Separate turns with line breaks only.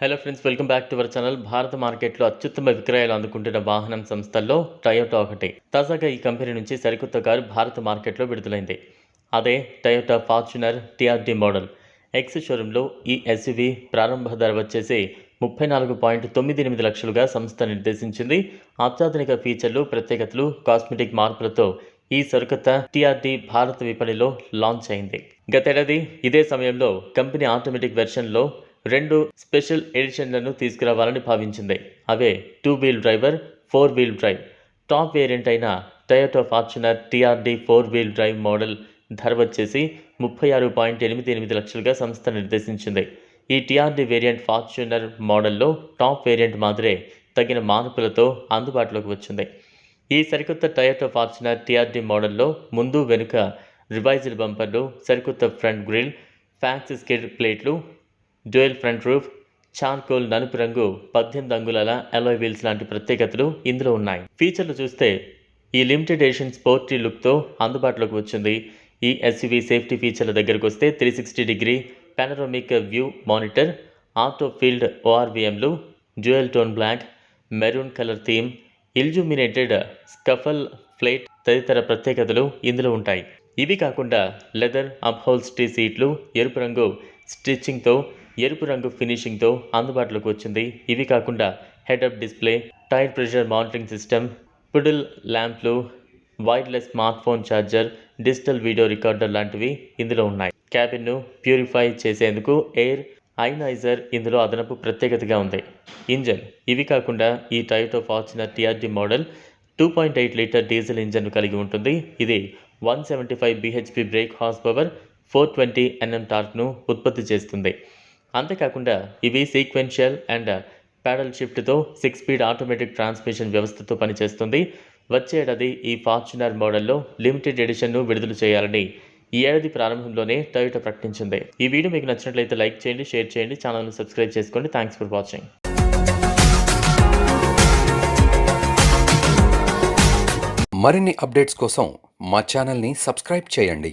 Hello friends welcome back to our channel భారత మార్కెట్లో అత్యుత్తమ విక్రయాలు అందుకుంటున్న వాహనం సంస్థల్లో టయోటా ఒకటి. తాజాగా ఈ కంపెనీ నుంచి సరికొత్త కారు భారత మార్కెట్లో విడుదలైంది. అదే Toyota Fortuner TRD model X షోరూంలో ఈ ఎస్యువి ప్రారంభ ధర వచ్చేసి ముప్పై నాలుగు పాయింట్ తొమ్మిది ఎనిమిది లక్షలుగా సంస్థ నిర్దేశించింది. అత్యాధునిక ఫీచర్లు ప్రత్యేకతలు కాస్మెటిక్ మార్పులతో ఈ సరికొత్త టీఆర్డీ భారత విపణిలో లాంచ్ అయింది. గతేడాది ఇదే సమయంలో కంపెనీ ఆటోమేటిక్ వెర్షన్లో రెండు స్పెషల్ ఎడిషన్లను తీసుకురావాలని భావించింది. అవే two wheel driver four wheel drive. Top variant అయిన Toyota Fortuner TRD four wheel drive model ధర వచ్చేసి ముప్పై ఆరు పాయింట్ ఎనిమిది ఎనిమిది లక్షలుగా సంస్థ నిర్దేశించింది. ఈ టీఆర్డీ వేరియంట్ ఫార్చునర్ మోడల్లో టాప్ వేరియంట్ మాదిరే తగిన మార్పులతో అందుబాటులోకి వచ్చింది. ఈ సరికొత్త టయోటో ఫార్చునర్ టీఆర్డీ మోడల్లో ముందు వెనుక రివైజ్డ్ బంపర్లు సరికొత్త ఫ్రంట్ గ్రిల్ ఫ్యాక్స్ స్కిడ్ ప్లేట్లు డ్యూయల్ ఫ్రంట్ రూఫ్ చార్కోల్ నలుపు రంగు పద్దెనిమిది అంగుళాల అలోయ్ వీల్స్ లాంటి ప్రత్యేకతలు ఇందులో ఉన్నాయి. ఫీచర్లు చూస్తే ఈ లిమిటెడ్ ఎడిషన్ స్పోర్టీ లుక్తో అందుబాటులోకి వచ్చింది. ఈ ఎస్యూవీ సేఫ్టీ ఫీచర్ల దగ్గరకు వస్తే three sixty degree panoramic view monitor auto fold ఓఆర్విఎంలు dual tone black maroon colour theme illuminated scuff plate తదితర ప్రత్యేకతలు ఇందులో ఉంటాయి. ఇవి కాకుండా లెదర్ అప్హోల్స్టీ సీట్లు ఎరుపు రంగు స్టిచ్చింగ్తో ఎరుపు రంగు ఫినిషింగ్తో అందుబాటులోకి వచ్చింది. ఇవి కాకుండా head up display tyre pressure monitoring system puddle ల్యాంప్లు wireless smart phone charger digital video recorder లాంటివి ఇందులో ఉన్నాయి. క్యాబిన్ను ప్యూరిఫై చేసేందుకు ఎయిర్ ఐనైజర్ ఇందులో అదనపు ప్రత్యేకతగా ఉంది. ఇంజన్ ఇవి కాకుండా ఈ Toyota Fortuner TRD model two point eight litre diesel ఇంజన్ను కలిగి ఉంటుంది. ఇది one seventy five BHP brake horse power four twenty NM టార్క్ను ఉత్పత్తి చేస్తుంది. అంతేకాకుండా ఇవి సీక్వెన్షియల్ అండ్ ప్యాడల్ షిఫ్ట్తో సిక్స్ స్పీడ్ ఆటోమేటిక్ ట్రాన్స్మిషన్ వ్యవస్థతో పనిచేస్తుంది. వచ్చే ఏడాది ఈ ఫార్చునర్ మోడల్లో లిమిటెడ్ ఎడిషన్ను విడుదల చేయాలని ఈ ఏడాది ప్రారంభంలోనే టయోటా ప్రకటించింది. ఈ వీడియో మీకు నచ్చినట్లయితే లైక్ చేయండి షేర్ చేయండి ఛానల్ను సబ్స్క్రైబ్ చేసుకోండి. Thanks for watching.
మరిన్ని అప్డేట్స్ కోసం మా ఛానల్ని సబ్స్క్రైబ్ చేయండి.